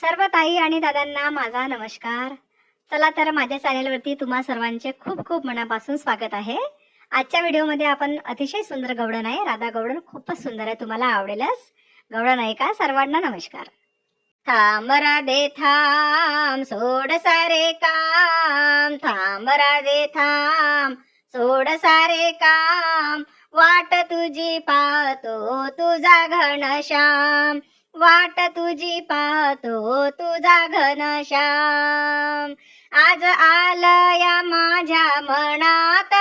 सर्व ताई आणि दादांना माझा नमस्कार. चला तर माझ्या चॅनेलवरती तुम्हा सर्वांचे खूप खूप मनापासून स्वागत आहे. आजच्या व्हिडिओमध्ये आपण अतिशय सुंदर गवडण आहे. राधा गवडण खूपच सुंदर आहे. तुम्हाला आवडेलच. गवडण आहे का? सर्वांना नमस्कार. थांब राधे थांब. सोड सारे काम. थांब राधे थांब. सोड सारे काम. वाट तुझी पाहतो. तुझा घनश्याम. वाट तुझी पाहतो तुझा घनश्याम. आज आलया माझ्या मनात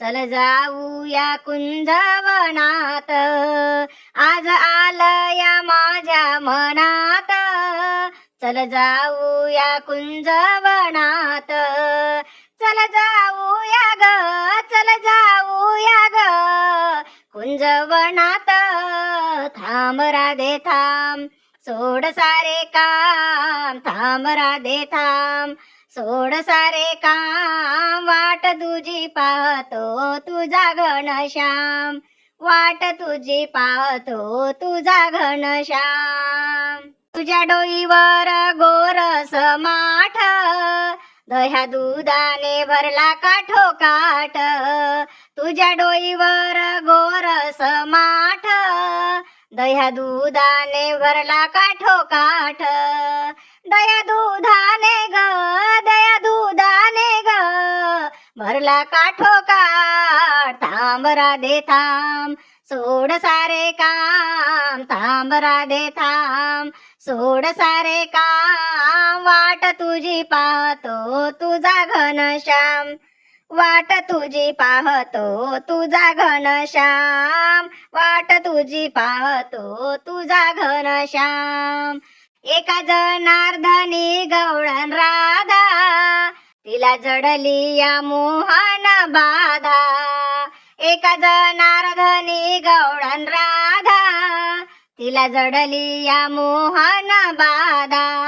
चल जाऊया कुंजवनात. आज आलया माझ्या मनात चल जाऊया कुंजवनात. चल जाऊया ग चल जाऊया ग कुंजवनात थांब राधे थांब. सोड सारे काम. थांब राधे थांब. सोड सारे काम. वाट तुझी पाहतो तुझा घनश्याम वाट तुझी पाहतो तुझा घनश्याम तुझ्या डोईवर गोरस माठ दह्या दुधाने भरला काठो काठ तुझ्या डोईवर गोरस माठ दह्या दुधाने भरला काठो काठ. दया दुधाने ग दया दुधाने ग. भरला काठो काठ थांबरा दे थांब. सोड सारे काम थांबरा दे थांब. सोड सारे काम वाट तुझी पाहतो तुझा घनश्याम. वाट तुझी पाहतो तुझा घनश्याम वाट तुझी पाहतो तुझा घनश्याम एका जनार्दनी गवळण राधा. तिला जडली या मोहन बाधा. एका जनार्दनी गवळण राधा. तिला जडली या मोहन बाधा.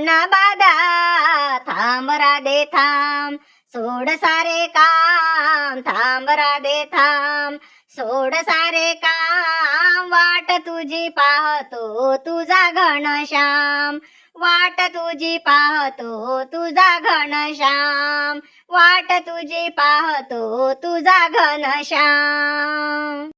नबादा बाधा थांब राधे थांब. सोड सारे काम थांब राधे थांब. सोड सारे काम वाट तुझी पाहतो तुझा घनश्याम वाट तुझी पाहतो तुझा घनश्याम वाट तुझी पाहतो तुझा घनश्याम